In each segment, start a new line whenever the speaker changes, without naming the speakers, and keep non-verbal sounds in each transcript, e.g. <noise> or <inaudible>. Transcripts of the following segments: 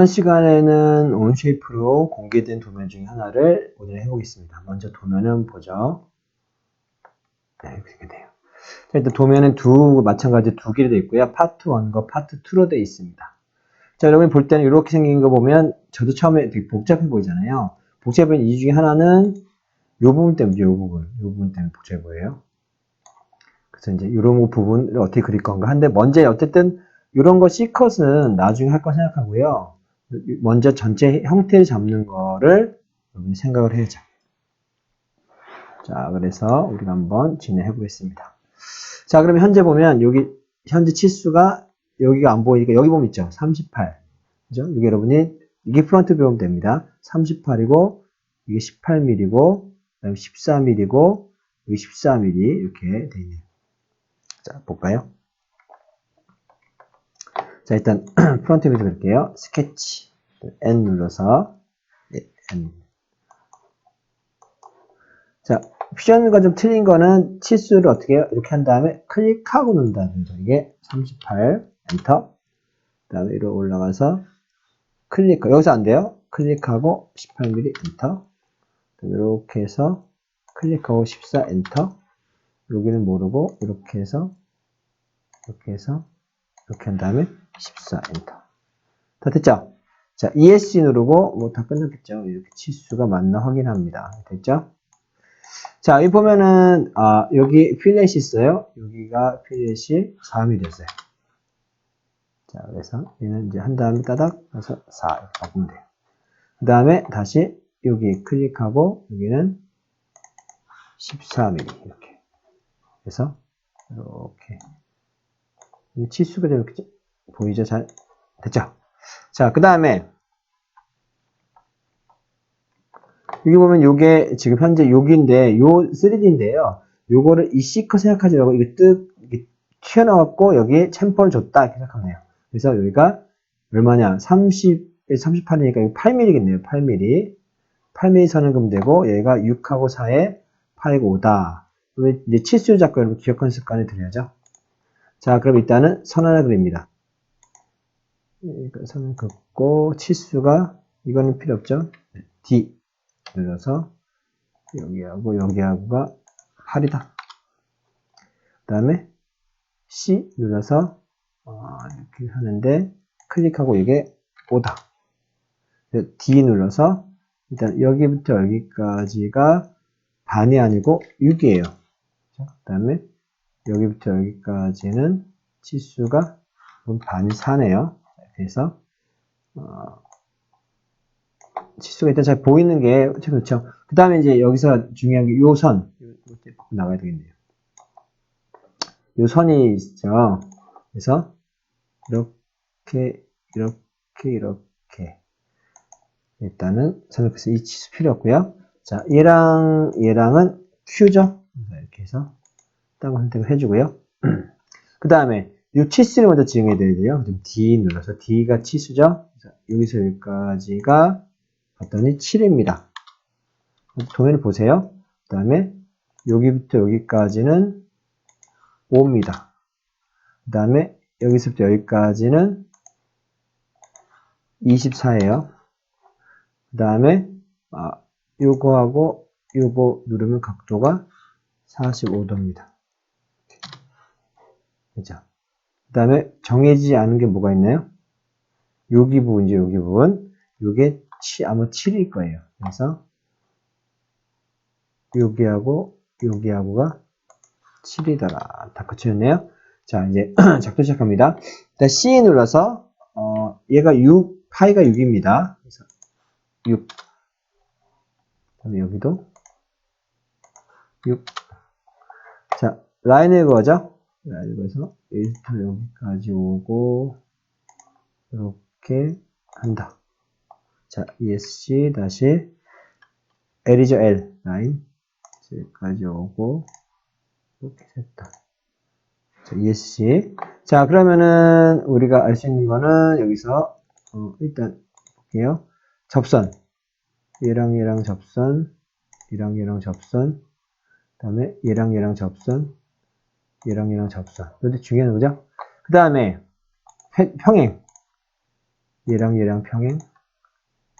이번 시간에는 온쉐이프로 공개된 도면 중에 하나를 오늘 해보겠습니다. 먼저 도면은 보죠. 네, 이렇게 돼요. 자, 일단 도면은 두, 마찬가지 두 개로 되어 있고요. 파트 1과 파트 2로 되어 있습니다. 자, 여러분이 볼 때는 이렇게 생긴 거 보면 저도 처음에 되게 복잡해 보이잖아요. 복잡해 보이는 이유 중에 하나는 이 부분 때문이죠. 이 부분. 이 부분 때문에 복잡해 보여요. 그래서 이제 이런 부분을 어떻게 그릴 건가 한데 먼저 어쨌든 이런 거 C컷은 나중에 할 거 생각하고요. 먼저 전체 형태를 잡는 거를 여러분이 생각을 해야죠. 자, 그래서 우리가 한번 진행해 보겠습니다. 자, 그러면 현재 보면 여기 현재 치수가 여기가 안 보이니까 여기 보면 있죠. 38. 그죠? 여기 여러분이 이게 프론트 뷰면 됩니다. 38이고 이게 18mm고 그다음에 14mm고 여기 14mm 이렇게 돼 있네요. 자, 볼까요? 자, 일단 <clears throat> 프론트 뷰 그릴게요. 스케치 N 눌러서 네, N. 자, 퓨전과 좀 틀린 거는 치수를 어떻게 해요? 이렇게 한 다음에 클릭하고 넣는다는 거. 이게 38 엔터. 그다음에 이로 올라가서 클릭. 여기서 안 돼요. 클릭하고 18mm 엔터. 이렇게 해서 클릭하고 14 엔터. 여기는 모르고 이렇게 해서 이렇게 해서 이렇게 한 다음에 14 엔터. 다 됐죠? 자, ESC 누르고 뭐 다 끝났겠죠? 이렇게 치수가 맞나 확인합니다. 됐죠? 자, 여기 보면은 아, 여기 필렛이 있어요. 여기가 필렛이 4mm였어요. 자, 그래서 얘는 이제 한 다음에 따닥 해서 4 이렇게 바꾸면 돼요. 그 다음에 다시 여기 클릭하고 여기는 14mm 이렇게 그래서 이렇게 좀 이렇게 보이죠? 잘 됐죠? 자, 그 다음에 여기 보면 요게 지금 현재 여기인데 요 3D인데요. 요거를 이 C컷 생각하지 말고 이게 뜩 이게 튀어나왔고 여기에 챔퍼를 줬다 이렇게 생각하면 돼요. 그래서 여기가 얼마냐? 30, 38이니까 이거 8mm겠네요. 8mm. 8mm 선을 그면 되고 얘가 6하고 4에 8이고 5다. 그러면 이제 치수 잡고 여러분 기억하는 습관을 들여야죠. 자, 그럼 일단은 선 하나 그립니다. 이거 선을 긋고 치수가 이거는 필요 없죠. D 눌러서 여기하고 여기하고가 8이다. 그 다음에 C 눌러서 어, 이렇게 하는데 클릭하고 이게 5다. D 눌러서 일단 여기부터 여기까지가 반이 아니고 6이에요. 그 다음에 여기부터 여기까지는 치수가 반이 4네요. 그래서 어, 치수가 일단 잘 보이는 게 그렇죠. 그 다음에 이제 여기서 중요한 게 요 선. 나가야 되겠네요. 요 선이 있죠. 그래서 이렇게 이렇게 이렇게 일단은 선택해서 이 치수 필요 없고요. 자, 얘랑 얘랑은 Q죠. 이렇게 해서 딴거 선택을 해주고요. <clears throat> 그 다음에 이 치수를 먼저 지정해야 되는데요. 좀 D 눌러서 D가 치수죠. 여기서 여기까지가 봤더니 7입니다. 도면을 보세요. 그 다음에 여기부터 여기까지는 5입니다. 그 다음에 여기서부터 여기까지는 24예요. 그 다음에 아, 요거하고 요거 누르면 각도가 45도입니다. 그죠? 그 다음에 정해지지 않은 게 뭐가 있나요? 여기 부분이죠, 여기 부분. 요게 아마 7일 거예요. 그래서 여기하고 여기하고가 7이더라. 다 거쳤네요. 자, 이제 <clears throat> 작도 시작합니다. 일단 C 눌러서 어, 얘가 6, 파이가 6입니다. 그래서 6. 그다음에 여기도 6. 자, 라인을 그어죠? 라인을 그어서 여기부터 여기까지 오고 이렇게 한다. 자, ESC 다시 L이죠, L. 라인. 여기까지 오고, 이렇게 됐다. 자, ESC. 자, 그러면은 우리가 알 수 있는 거는 여기서, 어, 일단 볼게요. 접선. 얘랑 얘랑 접선. 얘랑 얘랑 접선. 그 다음에 얘랑 얘랑 접선. 얘랑 접선. 근데 중요한 거죠? 그 다음에 평행. 얘랑 얘랑 평행,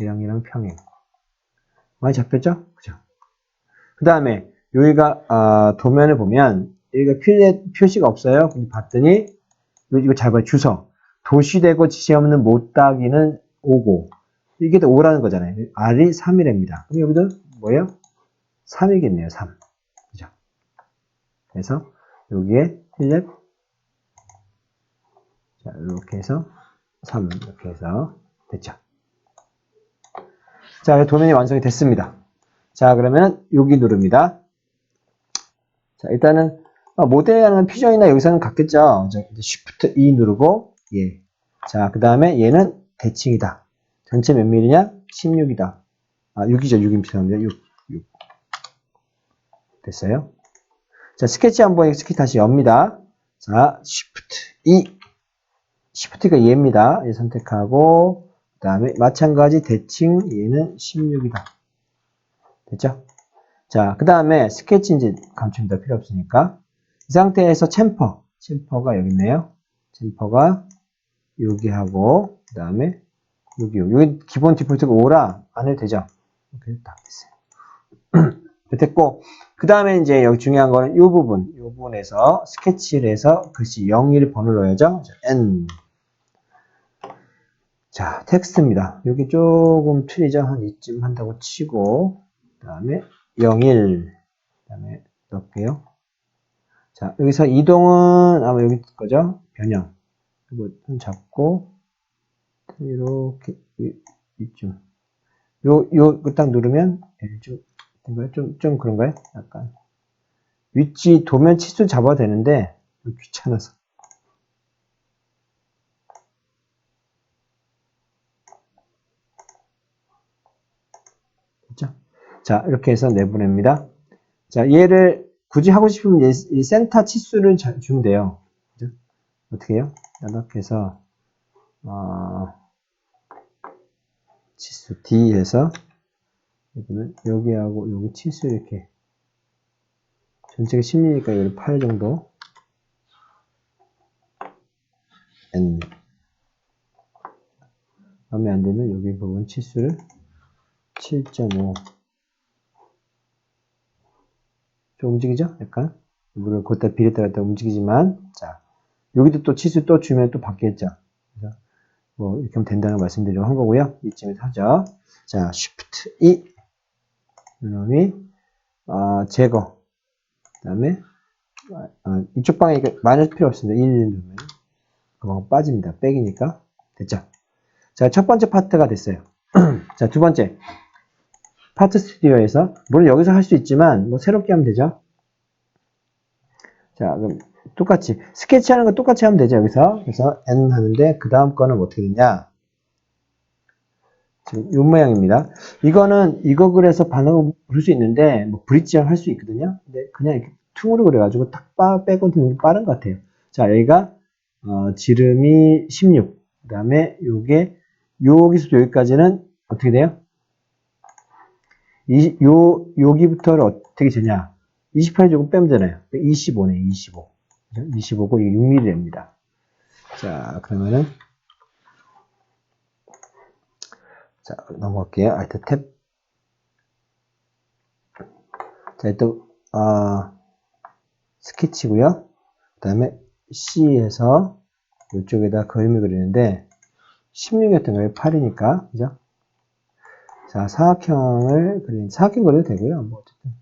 얘랑 얘랑 평행. 많이 잡혔죠? 그죠? 그 다음에 여기가 아, 도면을 보면 여기가 필렛 표시가 없어요. 근데 봤더니 이거, 잘 봐요. 주석. 도시되고 지시 없는 못따기는 5고 이게 또 5라는 거잖아요. R이 3이랍니다. 그럼 여기도 뭐예요? 3이겠네요. 3. 그죠? 그래서 여기에 필렛 자, 이렇게 해서 3 이렇게 해서 됐죠. 자, 도면이 완성이 됐습니다. 자, 그러면 여기 누릅니다. 자, 일단은 아, 모델이라는 피전이나 여기서는 같겠죠. 자, Shift E 누르고 예. 자, 그 다음에 얘는 대칭이다. 전체 몇 밀리냐? 16이다. 아, 6이죠. 6인 필요합니다. 6, 6. 됐어요. 자, 스케치 한번 스케치 다시 엽니다. 자, Shift E. Shift가 얘입니다. 얘 선택하고, 그 다음에 마찬가지 대칭 얘는 16이다. 됐죠? 자, 그 다음에 스케치 이제 감춥니다. 필요 없으니까. 이 상태에서 챔퍼. 챔퍼가 여기 있네요. 챔퍼가 여기 하고, 그 다음에 여기, 여기 기본 디폴트가 5라 안 해도 되죠? 이렇게 딱 됐어요. <clears throat> 됐고, 그 다음에 이제 여기 중요한 거는 이 부분, 이 부분에서 스케치를 해서 글씨 01 번호를 넣어야죠. 자, N. 자, 텍스트입니다. 여기 조금 틀리죠? 한 이쯤 한다고 치고, 그 다음에 01. 그 다음에 넣을게요. 자, 여기서 이동은 아마 여기 거죠? 변형. 이거 좀 잡고, 이렇게, 이, 이쯤. 요, 요, 그딱 누르면, 예, 좀? 좀, 좀 그런가요? 약간. 위치, 도면 치수 잡아도 되는데, 귀찮아서. 됐죠? 자, 이렇게 해서 내보냅니다. 자, 얘를 굳이 하고 싶으면 얘, 이 센터 치수를 자- 주면 돼요. 그죠? 어떻게 해요? 이렇게 해서, 어, 치수 D 해서, 여기는 여기하고 여기 치수 이렇게, 전체가 10이니까 여기 8 정도. N. 마음에 안 들면 여기 부분 치수를 7.5. 좀 움직이죠? 약간. 물론 그때 비례 따라 다 움직이지만, 자, 여기도 또 치수 또 주면 또 바뀌겠죠? 그래서 뭐, 이렇게 하면 된다는 말씀드리려고 한 거고요. 이쯤에서 하죠. 자, Shift E. 이놈이, 어, 제거. 그 다음에, 어, 이쪽 방에 마이너스 필요 없습니다. 1, 1 누르면. 그만 빠집니다. 백이니까. 됐죠? 자, 첫 번째 파트가 됐어요. 자, 두 번째. 파트 스튜디오에서 물론 여기서 할 수 있지만 뭐 새롭게 하면 되죠. 자, 그럼 똑같이 스케치 하는 거 똑같이 하면 되죠. 여기서 그래서 n 하는데 그 다음 거는 어떻게 되냐? 이 모양입니다. 이거는 이거 그래서 반응을 부를 수 있는데 뭐 브릿지형 할 수 있거든요. 근데 그냥 이렇게 퉁으로 그래가지고 딱 빠, 빼고 드는 게 빠른 것 같아요. 자, 여기가 어, 지름이 16. 그 다음에 요게 여기서 여기까지는 어떻게 돼요? 이, 요, 여기부터를 어떻게 되냐? 28 조금 빼면 되나요? 25네, 25. 25고, 이게 6mm입니다. 자, 그러면은, 자, 넘어갈게요. 알트 탭. 자, 일단, 아, 스케치고요 그 다음에 C에서 이쪽에다 그림을 그리는데, 16이었던가요? 8이니까, 그죠? 자, 사각형을 그린, 사각형 그려도 되고요. 뭐, 어쨌든.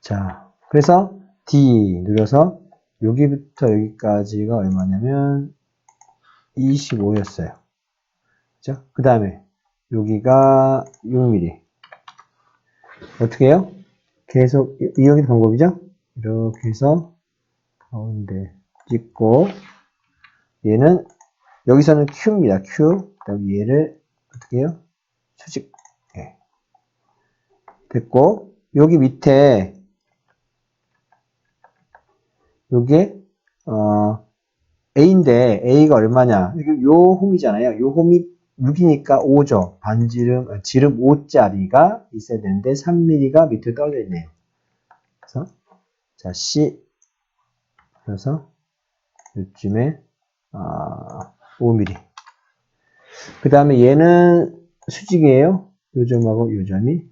자, 그래서 D 눌러서 여기부터 여기까지가 얼마냐면 25였어요. 그죠? 그 다음에 여기가 6mm. 어떻게 해요? 계속 이용의 방법이죠? 이렇게 해서 가운데 찍고 얘는 여기서는 Q입니다. Q. 그다음 얘를 어떻게 해요? 수직. 예. 됐고 여기 밑에 요게 어 A인데 A가 얼마냐? 이게 요 홈이잖아요. 요 홈이 6이니까 5죠. 반지름 아, 지름 5짜리가 있어야 되는데 3mm가 밑으로 떨어져 있네요. 그래서 자 C 그래서 요쯤에 아, 5mm. 그 다음에 얘는 수직이에요. 요 점하고 요 점이.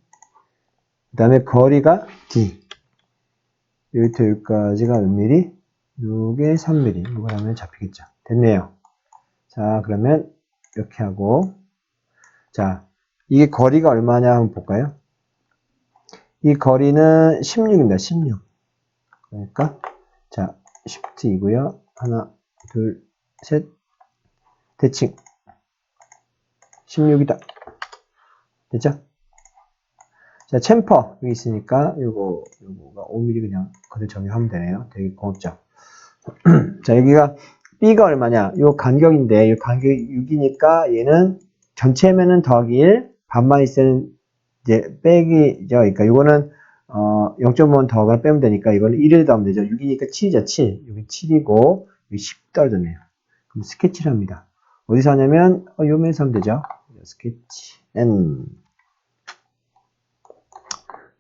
그 다음에 거리가 D. 여기부터 여기까지가 몇 mm? 요게 3mm. 이걸 하면 잡히겠죠. 됐네요. 자, 그러면 이렇게 하고. 자, 이게 거리가 얼마냐 한번 볼까요? 이 거리는 16입니다. 16. 그러니까, 자, Shift 이고요. 하나, 둘, 셋. 대칭. 16이다. 됐죠? 자, 챔퍼. 여기 있으니까, 요거, 요거가 5mm 그냥 그대로 정의하면 되네요. 되게 고맙죠? <clears throat> 자, 여기가 B가 얼마냐? 요 간격인데, 요 간격이 6이니까 얘는 전체면은 더하기 1, 반만 있으면 이제 빼기죠. 그러니까 이거는 어, 0.5원 더하거나 빼면 되니까 이거는 1을 더하면 되죠. 6이니까 7이죠. 7. 여기 7이고 여기 10 떨어졌네요. 그럼 스케치를 합니다. 어디서 하냐면 어, 요 면에서 하면 되죠. 스케치 N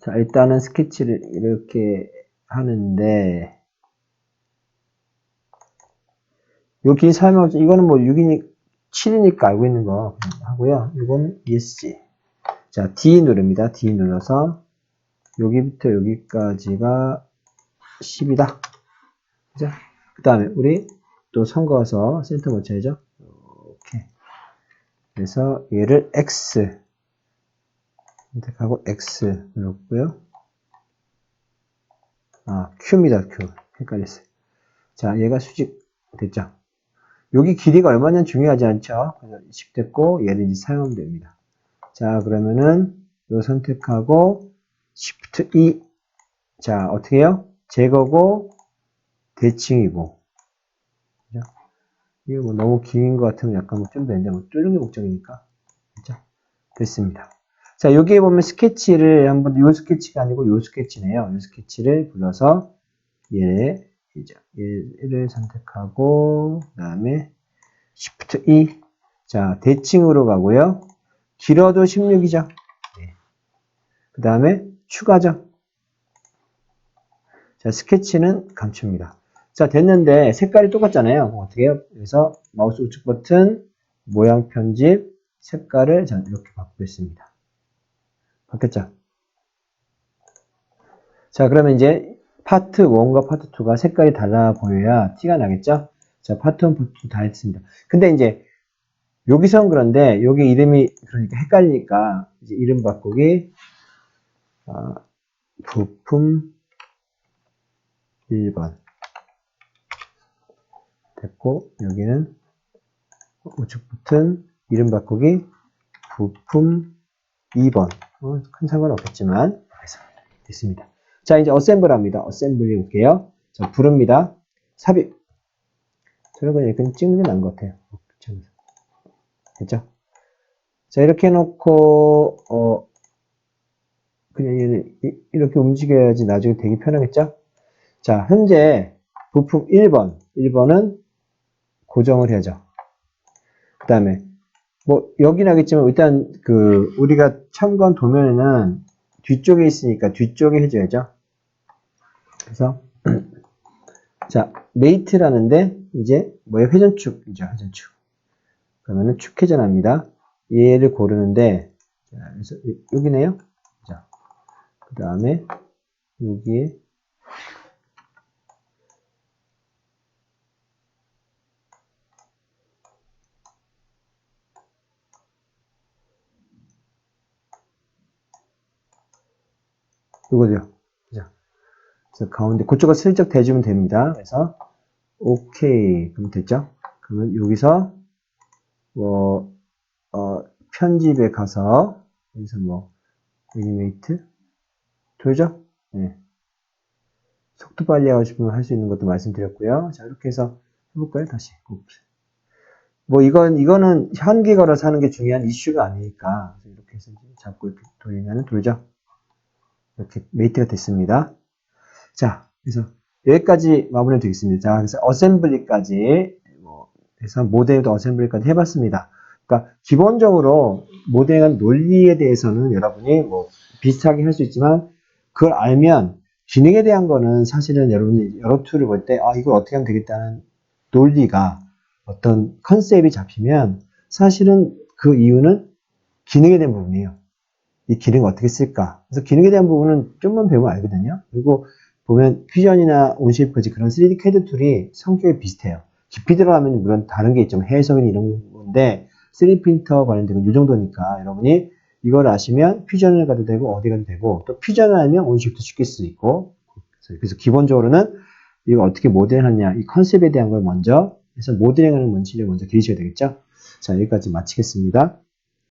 자 일단은 스케치를 이렇게 하는데 여기 설명없이 이거는 뭐 6이니 7이니까 알고 있는 거 하고요. 이건 ESG 자 D 누릅니다. D 눌러서 여기부터 여기까지가 10이다. 그죠? 그 다음에 우리 또 선거서 센터 맞춰야죠. 이렇게. 그래서 얘를 X 선택하고 X 눌렀고요. 아, Q입니다. Q. 헷갈렸어요. 자, 얘가 수직 됐죠? 여기 길이가 얼마냐 중요하지 않죠? 그래서 10 됐고 얘를 이제 사용하면 됩니다. 자, 그러면은 요 선택하고 Shift E. 자, 어떻게 해요? 제거고, 대칭이고. 이거 뭐 너무 긴 것 같으면 약간 뭐 좀 되는데, 뭐 뚫는 게 목적이니까. 그죠? 됐습니다. 자, 여기에 보면 스케치를 한번, 요 스케치가 아니고 요 스케치네요. 요 스케치를 불러서 얘, 이제 얘를 선택하고, 그 다음에 Shift E. 자, 대칭으로 가고요. 길어도 16이죠. 그 다음에 추가죠. 자, 스케치는 감춥니다. 자, 됐는데 색깔이 똑같잖아요. 어떻게 해요? 그래서 마우스 우측 버튼, 모양 편집, 색깔을 자, 이렇게 바꾸겠습니다. 바뀌었죠? 자, 그러면 이제 파트 1과 파트 2가 색깔이 달라 보여야 티가 나겠죠? 자, 파트 1, 파트 2 다 했습니다. 근데 이제 여기선 그런데 여기 이름이 그러니까 헷갈리니까 이제 이름 바꾸기 아, 부품 1번 됐고 여기는 우측 붙은 이름 바꾸기 부품 2번 어, 큰 상관 없겠지만 됐습니다. 자 이제 어셈블 합니다. 어셈블 해볼게요. 자 부릅니다. 삽입 거 그냥 찍는 게 나은 것 같아요. 됐죠? 자 이렇게 해놓고 어, 그냥 얘는 이렇게 움직여야지 나중에 되게 편하겠죠? 자, 현재 부품 1번. 1번은 고정을 해야죠. 그 다음에, 뭐, 여긴 하겠지만, 일단, 그, 우리가 참고한 도면에는 뒤쪽에 있으니까 뒤쪽에 해줘야죠. 그래서, <clears throat> 자, 메이트라는데, 이제, 뭐예요? 회전축이죠. 회전축. 그러면은 축 회전합니다. 얘를 고르는데, 자, 여기네요. 그 다음에 여기에 이거죠. 자, 그래서 가운데 그쪽을 슬쩍 대주면 됩니다. 그래서 오케이 그럼 됐죠? 그러면 여기서 뭐 어, 편집에 가서 여기서 뭐 애니메이트 되죠? 네. 속도 빨리 하고 싶으면 할 수 있는 것도 말씀드렸고요. 자, 이렇게 해서 해볼까요? 다시. 뭐, 이건, 이거는 현기 걸어서 하는 게 중요한 이슈가 아니니까. 이렇게 해서 잡고 이렇게 돌리면 돌죠? 이렇게 메이트가 됐습니다. 자, 그래서 여기까지 마무리 되겠습니다. 자, 그래서 어셈블리까지, 뭐, 해서 모델도 어셈블리까지 해봤습니다. 그러니까, 기본적으로 모델한 논리에 대해서는 여러분이 뭐, 비슷하게 할 수 있지만, 그걸 알면 기능에 대한 거는 사실은 여러분이 여러 툴을 볼 때, 아, 이걸 어떻게 하면 되겠다는 논리가 어떤 컨셉이 잡히면 사실은 그 이유는 기능에 대한 부분이에요. 이 기능을 어떻게 쓸까? 그래서 기능에 대한 부분은 좀만 배우면 알거든요. 그리고 보면 퓨전이나 온쉐이프지 그런 3D CAD 툴이 성격이 비슷해요. 깊이 들어가면 물론 다른 게 있지만 해석이나 이런 건데 3D 프린터 관련된 건 이 정도니까 여러분이 이걸 아시면 퓨전을 가도 되고 어디 가도 되고 또 퓨전을 알면 온쉐이프도 쉽게 쓸 수 있고 그래서- 기본적으로는 이거 어떻게 모델하냐 이 컨셉에 대한 걸 먼저 그래서 모델링하는 원칙을 먼저 기르셔야 되겠죠. 자 여기까지 마치겠습니다.